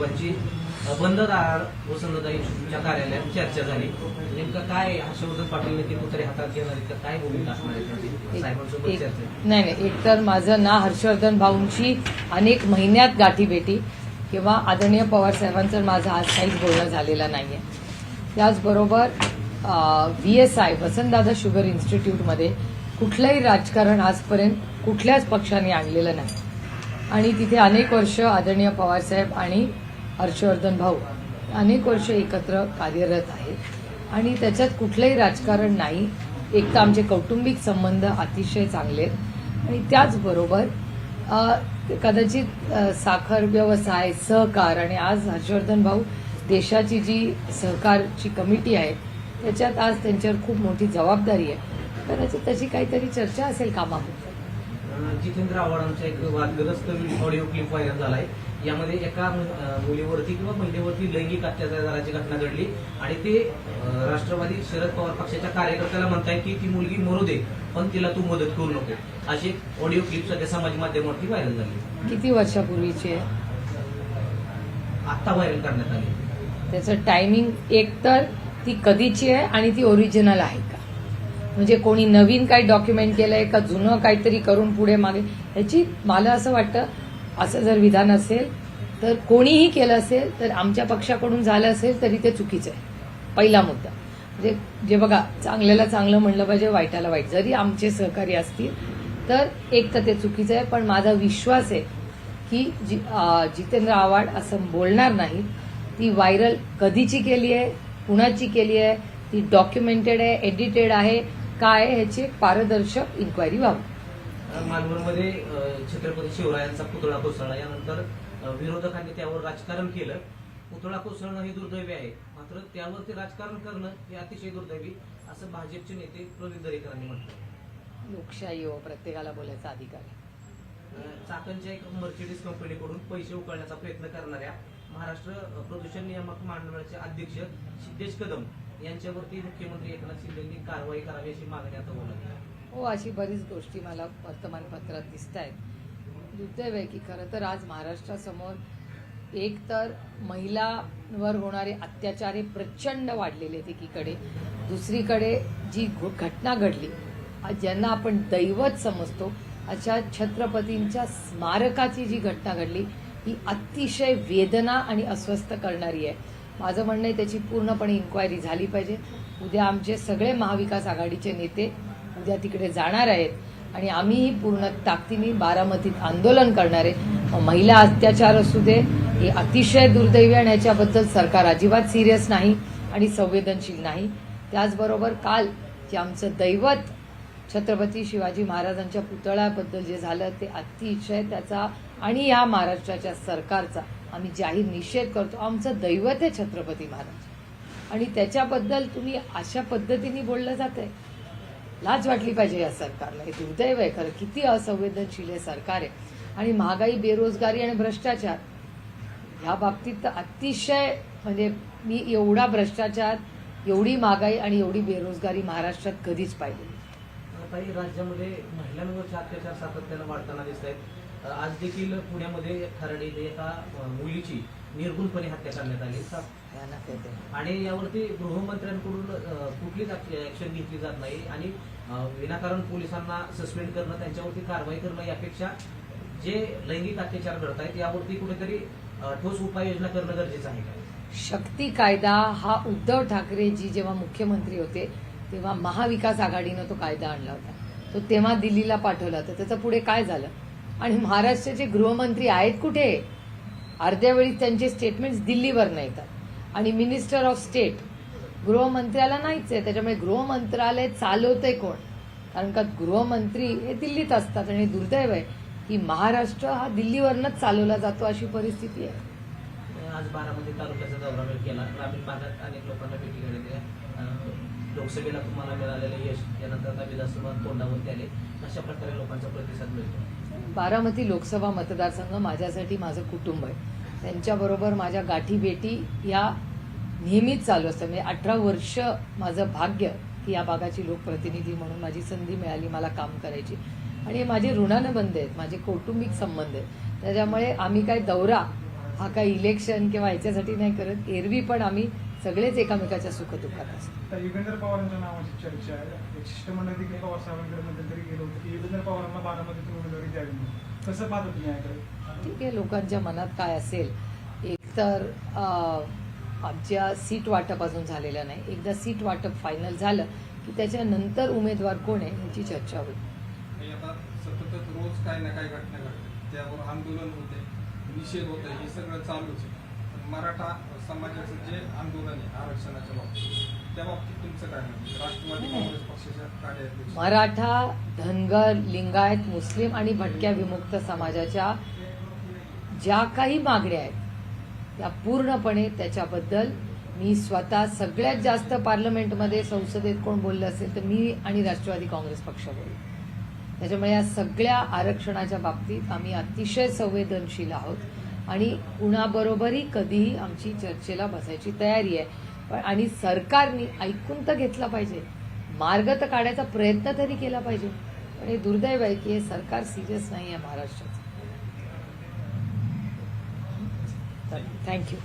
बंद दार कार्यालयात चर्चा झाली. नेमकं काय हर्षवर्धन पाटील नेते पुतळे हातात घेणार का? काय भूमिका असणार? साहेबांसोबत चर्चा नाही नाही. एकतर माझं ना हर्षवर्धन भाऊंची अनेक महिन्यात गाठीभेटी किंवा आदरणीय पवार साहेबांचं माझं आज काहीच बोलणं झालेलं नाहीये. त्याचबरोबर V S I Vasantdada sugar इन्स्टिट्यूटमध्ये कुठलंही राजकारण आजपर्यंत कुठल्याच पक्षाने आणलेलं नाही. आणि तिथे अनेक वर्ष आदरणीय पवारसाहेब आणि हर्षवर्धन भाऊ अनेक वर्ष एकत्र कार्यरत आहेत. आणि त्याच्यात कुठलंही राजकारण नाही. एक तर आमचे कौटुंबिक संबंध अतिशय चांगले आहेत. आणि त्याचबरोबर कदाचित साखर व्यवसाय सहकार आणि आज हर्षवर्धन भाऊ देशाची जी सहकारची कमिटी आहे त्याच्यात आज त्यांच्यावर खूप मोठी जबाबदारी आहे. कदाचित त्याची काहीतरी चर्चा असेल कामाबद्दल. जितेंद्र आव्हाडांचा एक वादग्रस्त ऑडिओ क्लिप व्हायरल झालाय. यामध्ये एका मुलीवरती किंवा महिलेवरती लैंगिक अत्याचाराची घटना घडली आणि ते राष्ट्रवादी शरद पवार पक्षाच्या कार्यकर्त्याला म्हणताय की ती मुलगी मरू दे पण तिला तू मदत करू नको. अशी एक ऑडिओ क्लिप सध्या समाज माध्यमावरती व्हायरल झाली. किती वर्षापूर्वीची आहे? आत्ता व्हायरल करण्यात आली. त्याचं टायमिंग एक तर ती कधीची आहे आणि ती ओरिजिनल आहे का? म्हणजे कोणी नवीन काही डॉक्युमेंट केलंय का? जुनं काहीतरी करून पुढे मागे ह्याची मला असं वाटतं असं जर विधान असेल तर कोणीही केलं असेल तर आमच्या पक्षाकडून झालं असेल तरी ते चुकीचं आहे. पहिला मुद्दा. म्हणजे जे बघा चांगल्याला चांगलं म्हणलं पाहिजे वाईटाला वाईट. जरी आमचे सहकारी असतील तर एक तर ते चुकीचं आहे. पण माझा विश्वास आहे की जी जितेंद्र आव्हाड असं बोलणार नाही ती व्हायरल कधीची केली आहे कुणाची केली आहे ती डॉक्युमेंटेड आहे एडिटेड आहे काय आहे ह्याची एक पारदर्शक इन्क्वायरी व्हावी. मालवणमध्ये अं, छत्रपती शिवरायांचा पुतळा कोसळला. यानंतर विरोधकांनी त्यावर राजकारण केलं. पुतळा कोसळणं हे दुर्दैवी आहे. मात्र त्यावरती राजकारण करणं हे अतिशय दुर्दैवी असं भाजपचे नेते प्रवीण दरेकरांनी म्हटलं. लोकशाही हो प्रत्येकाला बोलायचा अधिकार आहे. चाकणच्या एक मर्सिडीज कंपनीकडून पैसे उकळण्याचा प्रयत्न करणाऱ्या महाराष्ट्र प्रदूषण नियामक मंडळाचे अध्यक्ष सिद्धेश कदम यांच्यावरती मुख्यमंत्री एकनाथ शिंदेंनी कारवाई करावी अशी मागणी आता बोलत हो अशी बरीच गोष्टी मला वर्तमानपत्रात दिसत आहेत दुर्दैव आहे की खरं तर आज महाराष्ट्रासमोर एक तर महिलांवर होणारे अत्याचार हे प्रचंड वाढलेले आहेत एकीकडे. दुसरीकडे जी घ- घटना घडली ज्यांना आपण दैवत समजतो अशा छत्रपतींच्या स्मारकाची जी घटना घडली ही अतिशय वेदना आणि अस्वस्थ करणारी आहे. माझं म्हणणं आहे त्याची पूर्णपणे इन्क्वायरी झाली पाहिजे. उद्या आमचे सगळे महाविकास आघाडीचे नेते सध्या तिकडे जाणार आहेत. आणि आम्हीही पूर्ण ताकदीने बारामतीत आंदोलन करणार आहे. महिला अत्याचार असू दे हे अतिशय दुर्दैवी आणि याच्याबद्दल सरकार अजिबात सिरियस नाही आणि संवेदनशील नाही. त्याचबरोबर काल जे आमचं दैवत छत्रपती शिवाजी महाराजांच्या पुतळ्याबद्दल जे झालं ते अतिशय त्याचा आणि या महाराष्ट्राच्या सरकारचा आम्ही जाहीर निषेध करतो. आमचं दैवत आहे छत्रपती महाराज. आणि त्याच्याबद्दल तुम्ही अशा पद्धतीने बोललं जात आहे लाज वाटली पाहिजे या सरकारला. हे दुर्दैव आहे खरं. किती असंवेदनशील हे सरकार आहे. आणि महागाई बेरोजगारी आणि भ्रष्टाचार ह्या बाबतीत तर अतिशय म्हणजे मी एवढा भ्रष्टाचार एवढी महागाई आणि एवढी बेरोजगारी महाराष्ट्रात कधीच पाहिली काही राज्यामध्ये महिलांवरचे अत्याचार सातत्यानं वाढताना दिसत आहेत आज देखील पुण्यामध्ये खराडे एका मुलीची निर्गुणपणे हत्या करण्यात आली. आणि यावरती गृहमंत्र्यांकडून कुठलीच ऍक्शन घेतली जात नाही. आणि विनाकारण पोलिसांना सस्पेंड करणं त्यांच्यावरती कारवाई करणं यापेक्षा जे लैंगिक अत्याचार घडत आहेत यावरती कुठेतरी ठोस उपाययोजना करणं गरजेचं आहे का? शक्ती कायदा हा उद्धव ठाकरेजी जेव्हा मुख्यमंत्री होते तेव्हा महाविकास आघाडीनं तो कायदा आणला होता. तो तेव्हा दिल्लीला पाठवला होता. त्याचं पुढे काय झालं? आणि महाराष्ट्राचे गृहमंत्री आहेत कुठे? अर्ध्या वेळी त्यांचे स्टेटमेंट्स दिल्लीवरनं येतात. आणि मिनिस्टर ऑफ स्टेट गृहमंत्र्याला नाहीच आहे. त्याच्यामुळे गृहमंत्रालय चालवतंय कोण? कारण का गृहमंत्री हे दिल्लीत असतात आणि दुर्दैव आहे की महाराष्ट्र हा दिल्लीवरनच चालवला जातो अशी परिस्थिती आहे. आज बारामती तालुक्याचा दौरा केला. ग्रामीण भागात अनेक लोकांना भेटी घडली लोकसभेला तुम्हाला मिळालेलं यश यानंतर आता विधानसभा तोंडावरती आले. अशा प्रकारे लोकांचा प्रतिसाद मिळतो. बारामती लोकसभा मतदारसंघ माझ्यासाठी माझं कुटुंब आहे. त्यांच्याबरोबर माझ्या गाठी भेटी या नेहमीच चालू असतं म्हणजे अठरा वर्ष माझं भाग्य की या भागाची लोकप्रतिनिधी म्हणून माझी संधी मिळाली मला काम करायची. आणि माझे ऋणानुबंध आहेत माझे कौटुंबिक संबंध आहेत. त्याच्यामुळे आम्ही काय दौरा हा काय इलेक्शन किंवा याच्यासाठी नाही करत. एरवी पण आम्ही सगळेच एकामेकाच्या सुखदुःखात असतो तर युगेंद्र पवारांच्या नावाची चर्चा आहे. शिष्टमंडळ देखील पवार साहेबांकडे मध्यंतरी गेलं होतं. की युगेंद्र पवारांना बारामतीतून उमेदवारी द्यावी कसं पाहता तुम्ही याकडे? ठीक आहे लोकांच्या मनात काय असेल? एकतर अं, आमच्या सीट वाटप अजून झालेलं नाही. एकदा सीट वाटप फायनल झालं की त्याच्यानंतर उमेदवार कोण आहे याची चर्चा होईल. रोज काही ना काही घटना घडते त्यावर आंदोलन होते निषेध होते हे सगळं चालूच आहे. मराठा समाजाचं जे आंदोलन आहे आरक्षणाच्या बाबतीत त्या बाबतीत तुमचं काय म्हणणं राष्ट्रवादी काँग्रेस पक्षाच्या कार्याध्यक्ष मराठा धनगर लिंगायत मुस्लिम आणि भटक्या विमुक्त समाजाच्या ज्या काही मागण्या आहेत त्या पूर्णपणे त्याच्याबद्दल मी स्वतः सगळ्यात जास्त पार्लमेंटमध्ये संसदेत कोण बोललं असेल तर मी आणि राष्ट्रवादी काँग्रेस पक्ष बोललो त्याच्यामुळे या सगळ्या आरक्षणाच्या बाबतीत आम्ही अतिशय संवेदनशील आहोत. आणि कुणाबरोबरही कधीही आमची चर्चेला बसायची तयारी आहे. पण आणि सरकारने ऐकून तर घेतला पाहिजे. मार्ग तर काढायचा प्रयत्न तरी केला पाहिजे. पण हे दुर्दैव आहे की हे सरकार सिरियस नाही आहे महाराष्ट्राचं. थँक्यू.